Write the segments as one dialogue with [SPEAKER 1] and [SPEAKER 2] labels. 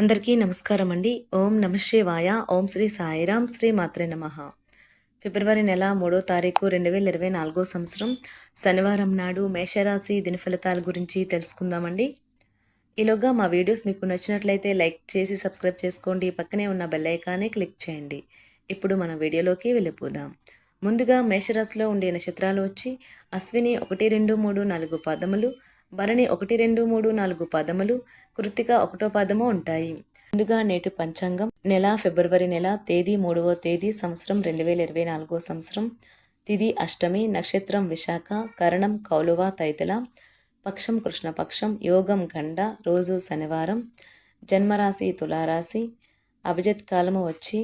[SPEAKER 1] అందరికీ నమస్కారం అండి. ఓం నమ శివాయ. ఓం శ్రీ సాయిరాం శ్రీ మాత్రే నమ. ఫిబ్రవరి నెల మూడో తారీఖు రెండు వేల ఇరవై నాలుగో సంవత్సరం శనివారం నాడు మేషరాశి దినఫలితాల గురించి తెలుసుకుందామండి. ఈలోగా మా వీడియోస్ మీకు నచ్చినట్లయితే లైక్ చేసి సబ్స్క్రైబ్ చేసుకోండి. పక్కనే ఉన్న బెల్ ఐకాన్ని క్లిక్ చేయండి. ఇప్పుడు మన వీడియోలోకి వెళ్ళిపోదాం. ముందుగా మేషరాశిలో ఉండే నక్షత్రాలు వచ్చి అశ్విని ఒకటి రెండు మూడు నాలుగు పదములు భరణి ఒకటి రెండు మూడు నాలుగు పదములు కృతిక ఒకటో పదము ఉంటాయి. ముందుగా నేటి పంచాంగం. నెల ఫిబ్రవరి నెల తేదీ మూడవ తేదీ సంవత్సరం రెండు వేల ఇరవై నాలుగో సంవత్సరం. తిది అష్టమి నక్షత్రం విశాఖ కరణం కౌలువ తైతల. పక్షం కృష్ణపక్షం యోగం గండ రోజు శనివారం. జన్మరాశి తులారాశి. అభిజిత్ కాలము వచ్చి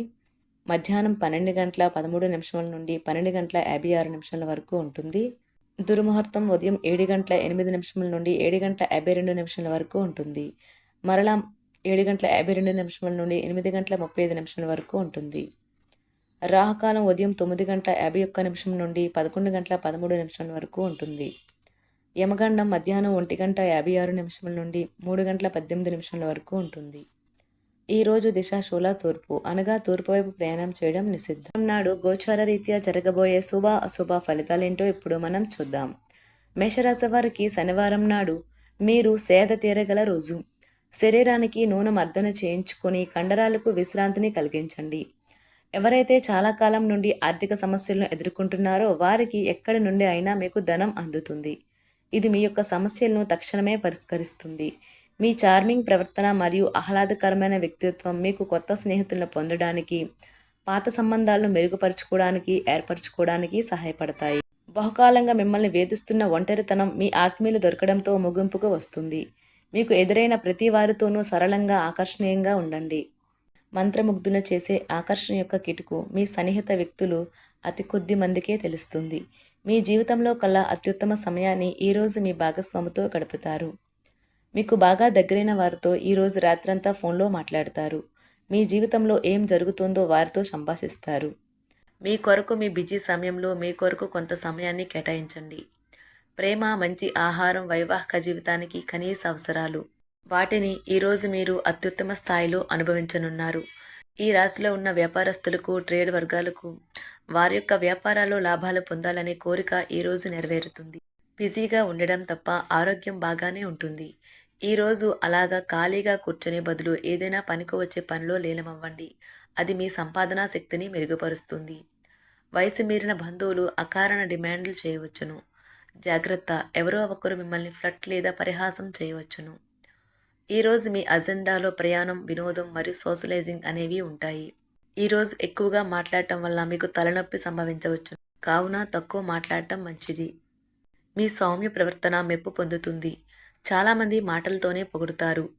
[SPEAKER 1] మధ్యాహ్నం పన్నెండు గంటల పదమూడు నిమిషాల నుండి పన్నెండు గంటల యాభై ఆరు నిమిషాల వరకు ఉంటుంది. దుర్ముహూర్తం ఉదయం ఏడు గంటల ఎనిమిది నిమిషముల నుండి ఏడు గంటల యాభై రెండు నిమిషాల వరకు ఉంటుంది. మరలా ఏడు గంటల యాభై రెండు నిమిషముల నుండి ఎనిమిది గంటల ముప్పై ఐదు నిమిషాల వరకు ఉంటుంది. రాహుకాలం ఉదయం తొమ్మిది గంటల యాభై ఒక్క నిమిషం నుండి పదకొండు గంటల పదమూడు నిమిషాల వరకు ఉంటుంది. యమగండం మధ్యాహ్నం ఒంటి గంట యాభై ఆరు నిమిషముల నుండి మూడు గంటల పద్దెనిమిది నిమిషాల వరకు ఉంటుంది. ఈ రోజు దిశ శూల తూర్పు. అనగా తూర్పు వైపు ప్రయాణం చేయడం నిషిద్ధం. నాడు గోచార రీత్యా జరగబోయే శుభ అశుభ ఫలితాలేంటో ఇప్పుడు మనం చూద్దాం. మేషరాశి వారికి శనివారం నాడు మీరు సేద తీరగల రోజు. శరీరానికి నూనె మర్దన చేయించుకొని కండరాలకు విశ్రాంతిని కలిగించండి. ఎవరైతే చాలా కాలం నుండి ఆర్థిక సమస్యలను ఎదుర్కొంటున్నారో వారికి ఎక్కడి నుండి అయినా మీకు ధనం అందుతుంది. ఇది మీ యొక్క సమస్యలను తక్షణమే పరిష్కరిస్తుంది. మీ చార్మింగ్ ప్రవర్తన మరియు ఆహ్లాదకరమైన వ్యక్తిత్వం మీకు కొత్త స్నేహితులను పొందడానికి పాత సంబంధాలను మెరుగుపరుచుకోవడానికి ఏర్పరచుకోవడానికి సహాయపడతాయి. బహుకాలంగా మిమ్మల్ని వేధిస్తున్న ఒంటరితనం మీ ఆత్మీయులు దొరకడంతో ముగింపుకు వస్తుంది. మీకు ఎదురైన ప్రతి వారితోనూ సరళంగా ఆకర్షణీయంగా ఉండండి. మంత్రముగ్ధుల చేసే ఆకర్షణ యొక్క కిటుకు మీ సన్నిహిత వ్యక్తులు అతి కొద్ది మందికే తెలుస్తుంది. మీ జీవితంలో కల్లా అత్యుత్తమ సమయాన్ని ఈరోజు మీ భాగస్వామితో గడుపుతారు. మీకు బాగా దగ్గరైన వారితో ఈరోజు రాత్రంతా ఫోన్లో మాట్లాడతారు. మీ జీవితంలో ఏం జరుగుతుందో వారితో సంభాషిస్తారు. మీ కొరకు మీ బిజీ సమయంలో మీ కొరకు కొంత సమయాన్ని కేటాయించండి. ప్రేమ మంచి ఆహారం వైవాహిక జీవితానికి కనీస అవసరాలు. వాటిని ఈరోజు మీరు అత్యుత్తమ స్థాయిలో అనుభవించనున్నారు. ఈ రాశిలో ఉన్న వ్యాపారస్తులకు ట్రేడ్ వర్గాలకు వారి యొక్క వ్యాపారాల్లో లాభాలు పొందాలనే కోరిక ఈరోజు నెరవేరుతుంది. బిజీగా ఉండడం తప్ప ఆరోగ్యం బాగానే ఉంటుంది. ఈరోజు అలాగా ఖాళీగా కూర్చునే బదులు ఏదైనా పనికి వచ్చే పనిలో లీనమవ్వండి. అది మీ సంపాదనా శక్తిని మెరుగుపరుస్తుంది. వయసు మీరిన బంధువులు అకారణ డిమాండ్లు చేయవచ్చును. జాగ్రత్త ఎవరో ఒకరు మిమ్మల్ని ఫ్లట్ లేదా పరిహాసం చేయవచ్చును. ఈరోజు మీ అజెండాలో ప్రయాణం వినోదం మరియు సోషలైజింగ్ అనేవి ఉంటాయి. ఈరోజు ఎక్కువగా మాట్లాడటం వల్ల మీకు తలనొప్పి సంభవించవచ్చు. కావున తక్కువ మాట్లాడటం మంచిది. మీ సౌమ్య ప్రవర్తన మెప్పు పొందుతుంది. చాలామంది మాటలతోనే పొగుడుతారు.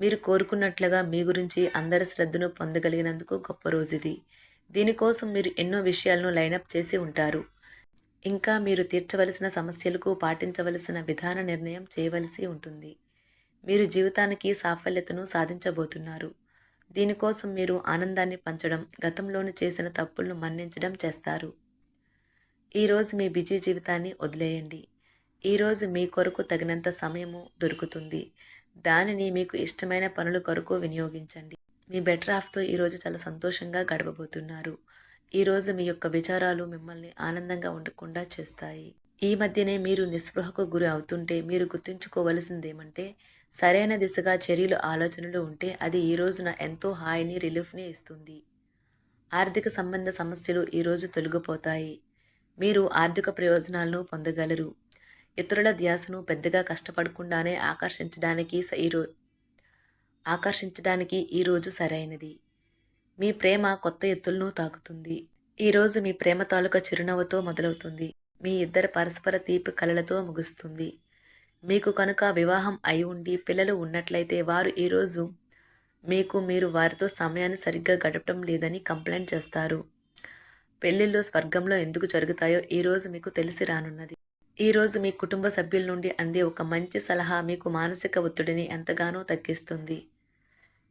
[SPEAKER 1] మీరు కోరుకున్నట్లుగా మీ గురించి అందరి శ్రద్ధను పొందగలిగినందుకు గొప్ప రోజు ఇది దీనికోసం మీరు ఎన్నో విషయాలను లైనప్ చేసి ఉంటారు. ఇంకా మీరు తీర్చవలసిన సమస్యలకు పాటించవలసిన విధాన నిర్ణయం చేయవలసి ఉంటుంది. మీరు జీవితానికి సాఫల్యతను సాధించబోతున్నారు. దీనికోసం మీరు ఆనందాన్ని పంచడం గతంలోనూ చేసిన తప్పులను మన్నించడం చేస్తారు. ఈరోజు మీ బిజీ జీవితాన్ని వదిలేయండి. ఈరోజు మీ కొరకు తగినంత సమయము దొరుకుతుంది. దానిని మీకు ఇష్టమైన పనుల కొరకు వినియోగించండి. మీ బెటర్ హాఫ్తో ఈరోజు చాలా సంతోషంగా గడపబోతున్నారు. ఈరోజు మీ యొక్క విచారాలు మిమ్మల్ని ఆనందంగా ఉండకుండా చేస్తాయి. ఈ మధ్యనే మీరు నిస్పృహకు గురి అవుతుంటే మీరు గుర్తుంచుకోవలసిందేమంటే సరైన దిశగా చర్యలు ఆలోచనలు ఉంటే అది ఈ రోజున ఎంతో హాయిని రిలీఫ్ని ఇస్తుంది. ఆర్థిక సంబంధ సమస్యలు ఈరోజు తొలగిపోతాయి. మీరు ఆర్థిక ప్రయోజనాలను పొందగలరు. ఇతరుల ధ్యాసను పెద్దగా కష్టపడకుండానే ఆకర్షించడానికి ఈరో ఆకర్షించడానికి ఈరోజు సరైనది. మీ ప్రేమ కొత్త ఎత్తులను తాకుతుంది. ఈరోజు మీ ప్రేమ తాలూకా చిరునవ్వుతో మొదలవుతుంది. మీ ఇద్దరు పరస్పర తీపి కలలతో ముగుస్తుంది. మీకు కనుక వివాహం అయి ఉండి పిల్లలు ఉన్నట్లయితే వారు ఈరోజు మీకు మీరు వారితో సమయాన్ని సరిగ్గా గడపడం లేదని కంప్లైంట్ చేస్తారు. పెళ్ళిళ్ళు స్వర్గంలో ఎందుకు జరుగుతాయో ఈరోజు మీకు తెలిసి రానున్నది. ఈరోజు మీ కుటుంబ సభ్యుల నుండి అందే ఒక మంచి సలహా మీకు మానసిక ఒత్తిడిని ఎంతగానో తగ్గిస్తుంది.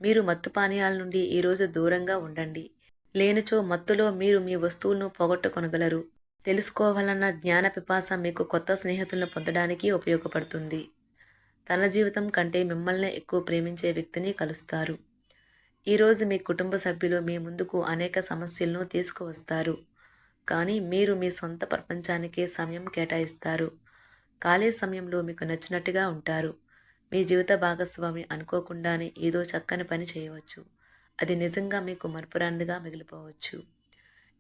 [SPEAKER 1] మీరు మత్తు పానీయాల నుండి ఈరోజు దూరంగా ఉండండి. లేనిచో మత్తులో మీరు మీ వస్తువులను పోగొట్టుకొనగలరు. తెలుసుకోవాలన్న జ్ఞాన పిపాస మీకు కొత్త స్నేహితులను పొందడానికి ఉపయోగపడుతుంది. తన జీవితం కంటే మిమ్మల్ని ఎక్కువ ప్రేమించే వ్యక్తిని కలుస్తారు. ఈరోజు మీ కుటుంబ సభ్యులు మీ ముందుకు అనేక సమస్యలను తీసుకువస్తారు. కానీ మీరు మీ సొంత ప్రపంచానికే సమయం కేటాయిస్తారు. ఖాళీ సమయంలో మీకు నచ్చినట్టుగా ఉంటారు. మీ జీవిత భాగస్వామి అనుకోకుండానే ఏదో చక్కని పని చేయవచ్చు. అది నిజంగా మీకు మరపురానిదిగా మిగిలిపోవచ్చు.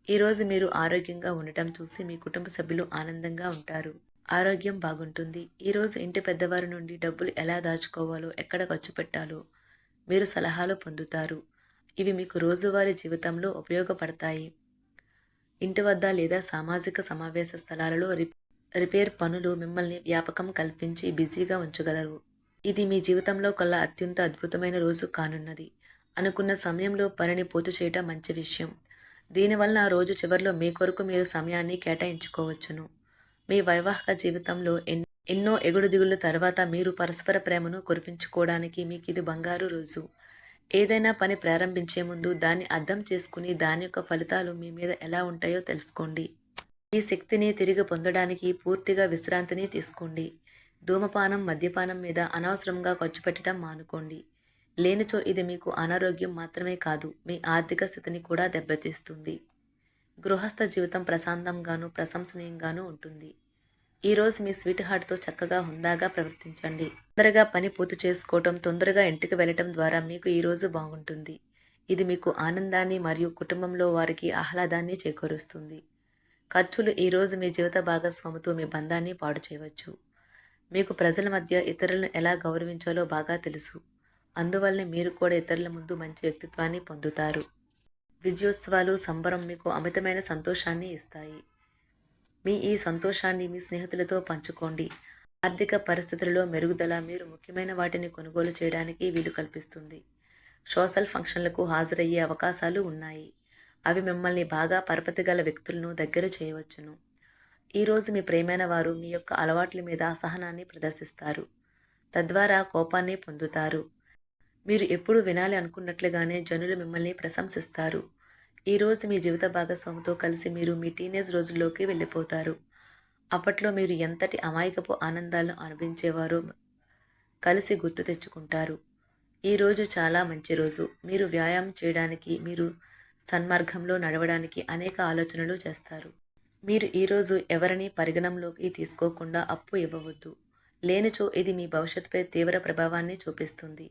[SPEAKER 1] ఈరోజు మీరు ఆరోగ్యంగా ఉండటం చూసి మీ కుటుంబ సభ్యులు ఆనందంగా ఉంటారు. ఆరోగ్యం బాగుంటుంది. ఈరోజు ఇంటి పెద్దవారి నుండి డబ్బులు ఎలా దాచుకోవాలో ఎక్కడ ఖర్చు పెట్టాలో మీరు సలహాలు పొందుతారు. ఇవి మీకు రోజువారీ జీవితంలో ఉపయోగపడతాయి. ఇంటి వద్ద లేదా సామాజిక సమావేశ స్థలాలలో రి రిపేర్ పనులు మిమ్మల్ని వ్యాపకం కల్పించి బిజీగా ఉంచగలరు. ఇది మీ జీవితంలో కల్లా అత్యంత అద్భుతమైన రోజు కానున్నది. అనుకున్న సమయంలో పనిని పూర్తి చేయటం మంచి విషయం. దీనివల్ల రోజు చివరిలో మీ కొరకు మీరు సమయాన్ని కేటాయించుకోవచ్చును. మీ వైవాహిక జీవితంలో ఎన్ ఎన్నో ఎగుడు దిగుళ్ళ తర్వాత మీరు పరస్పర ప్రేమను కురిపించుకోవడానికి మీకు ఇది బంగారు రోజు. ఏదైనా పని ప్రారంభించే ముందు దాన్ని అర్థం చేసుకుని దాని యొక్క ఫలితాలు మీ మీద ఎలా ఉంటాయో తెలుసుకోండి. మీ శక్తిని తిరిగి పొందడానికి పూర్తిగా విశ్రాంతిని తీసుకోండి. ధూమపానం మద్యపానం మీద అనవసరంగా ఖర్చు పెట్టడం మానుకోండి. లేనిచో ఇది మీకు అనారోగ్యం మాత్రమే కాదు మీ ఆర్థిక స్థితిని కూడా దెబ్బతీస్తుంది. గృహస్థ జీవితం ప్రశాంతంగాను ప్రశంసనీయంగానూ ఉంటుంది. ఈరోజు మీ స్వీట్ హార్ట్తో చక్కగా హుందాగా ప్రవర్తించండి. తొందరగా పని పూర్తి చేసుకోవటం తొందరగా ఇంటికి వెళ్ళటం ద్వారా మీకు ఈరోజు బాగుంటుంది. ఇది మీకు ఆనందాన్ని మరియు కుటుంబంలో వారికి ఆహ్లాదాన్ని చేకూరుస్తుంది. ఖర్చులు ఈరోజు మీ జీవిత భాగస్వామితో మీ బంధాన్ని పాడు చేయవచ్చు. మీకు ప్రజల మధ్య ఇతరులను ఎలా గౌరవించాలో బాగా తెలుసు. అందువల్లనే మీరు కూడా ఇతరుల ముందు మంచి వ్యక్తిత్వాన్ని పొందుతారు. విజయోత్సవాలు సంబరం మీకు అమితమైన సంతోషాన్ని ఇస్తాయి. మీ ఈ సంతోషాన్ని మీ స్నేహితులతో పంచుకోండి. ఆర్థిక పరిస్థితులలో మెరుగుదల మీరు ముఖ్యమైన వాటిని కొనుగోలు చేయడానికి వీలు కల్పిస్తుంది. సోషల్ ఫంక్షన్లకు హాజరయ్యే అవకాశాలు ఉన్నాయి. అవి మిమ్మల్ని బాగా పరపతి గల వ్యక్తులను దగ్గర చేయవచ్చును. ఈరోజు మీ ప్రేమైన వారు మీ యొక్క అలవాట్ల మీద అసహనాన్ని ప్రదర్శిస్తారు. తద్వారా కోపాన్ని పొందుతారు. మీరు ఎప్పుడు వినాలి అనుకున్నట్లుగానే జనులు మిమ్మల్ని ప్రశంసిస్తారు. ఈరోజు మీ జీవిత భాగస్వామితో కలిసి మీరు మీ టీనేజ్ రోజుల్లోకి వెళ్ళిపోతారు. అప్పట్లో మీరు ఎంతటి అమాయకపు ఆనందాలను అనుభవించేవారో కలిసి గుర్తు తెచ్చుకుంటారు. ఈరోజు చాలా మంచి రోజు. మీరు వ్యాయామం చేయడానికి మీరు సన్మార్గంలో నడవడానికి అనేక ఆలోచనలు చేస్తారు. మీరు ఈరోజు ఎవరిని పరిగణంలోకి తీసుకోకుండా అప్పు ఇవ్వవద్దు. లేనిచో ఇది మీ భవిష్యత్తుపై తీవ్ర ప్రభావాన్ని చూపిస్తుంది.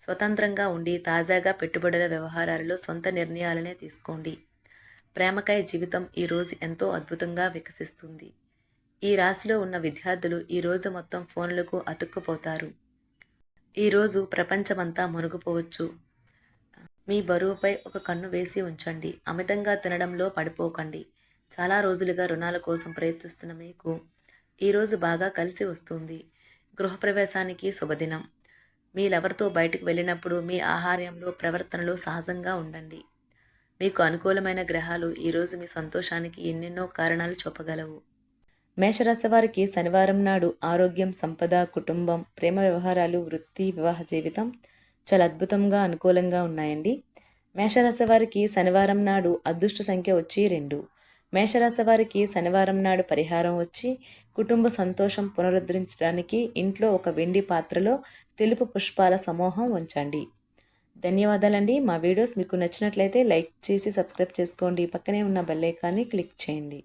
[SPEAKER 1] స్వతంత్రంగా ఉండి తాజాగా పెట్టుబడుల వ్యవహారాలలో సొంత నిర్ణయాలనే తీసుకోండి. ప్రేమకాయ జీవితం ఈరోజు ఎంతో అద్భుతంగా వికసిస్తుంది. ఈ రాశిలో ఉన్న విద్యార్థులు ఈరోజు మొత్తం ఫోన్లకు అతుక్కుపోతారు. ఈరోజు ప్రపంచమంతా మునిగిపోవచ్చు. మీ బరువుపై ఒక కన్ను వేసి ఉంచండి. అమితంగా తినడంలో పడిపోకండి. చాలా రోజులుగా రుణాల కోసం ప్రయత్నిస్తున్న మీకు ఈరోజు బాగా కలిసి వస్తుంది. గృహప్రవేశానికి శుభదినం. మీ లవర్తో బయటకు వెళ్ళినప్పుడు మీ ఆహార్యంలో ప్రవర్తనలో సహజంగా ఉండండి. మీకు అనుకూలమైన గ్రహాలు ఈరోజు మీ సంతోషానికి ఎన్నెన్నో కారణాలు చూపగలవు. మేషరాశి వారికి శనివారం నాడు ఆరోగ్యం సంపద కుటుంబం ప్రేమ వ్యవహారాలు వృత్తి వివాహ జీవితం చాలా అద్భుతంగా అనుకూలంగా ఉన్నాయండి. మేషరాశి వారికి శనివారం నాడు అదృష్ట సంఖ్య వచ్చి రెండు. మేషరాశి వారికి శనివారం నాడు పరిహారం వచ్చి కుటుంబ సంతోషం పునరుద్ధరించడానికి ఇంట్లో ఒక వెండి పాత్రలో తెలుపు పుష్పాల సమూహం ఉంచండి. ధన్యవాదాలండి. మా వీడియోస్ మీకు నచ్చినట్లయితే లైక్ చేసి సబ్స్క్రైబ్ చేసుకోండి. పక్కనే ఉన్న బెల్ ఐకాన్ని క్లిక్ చేయండి.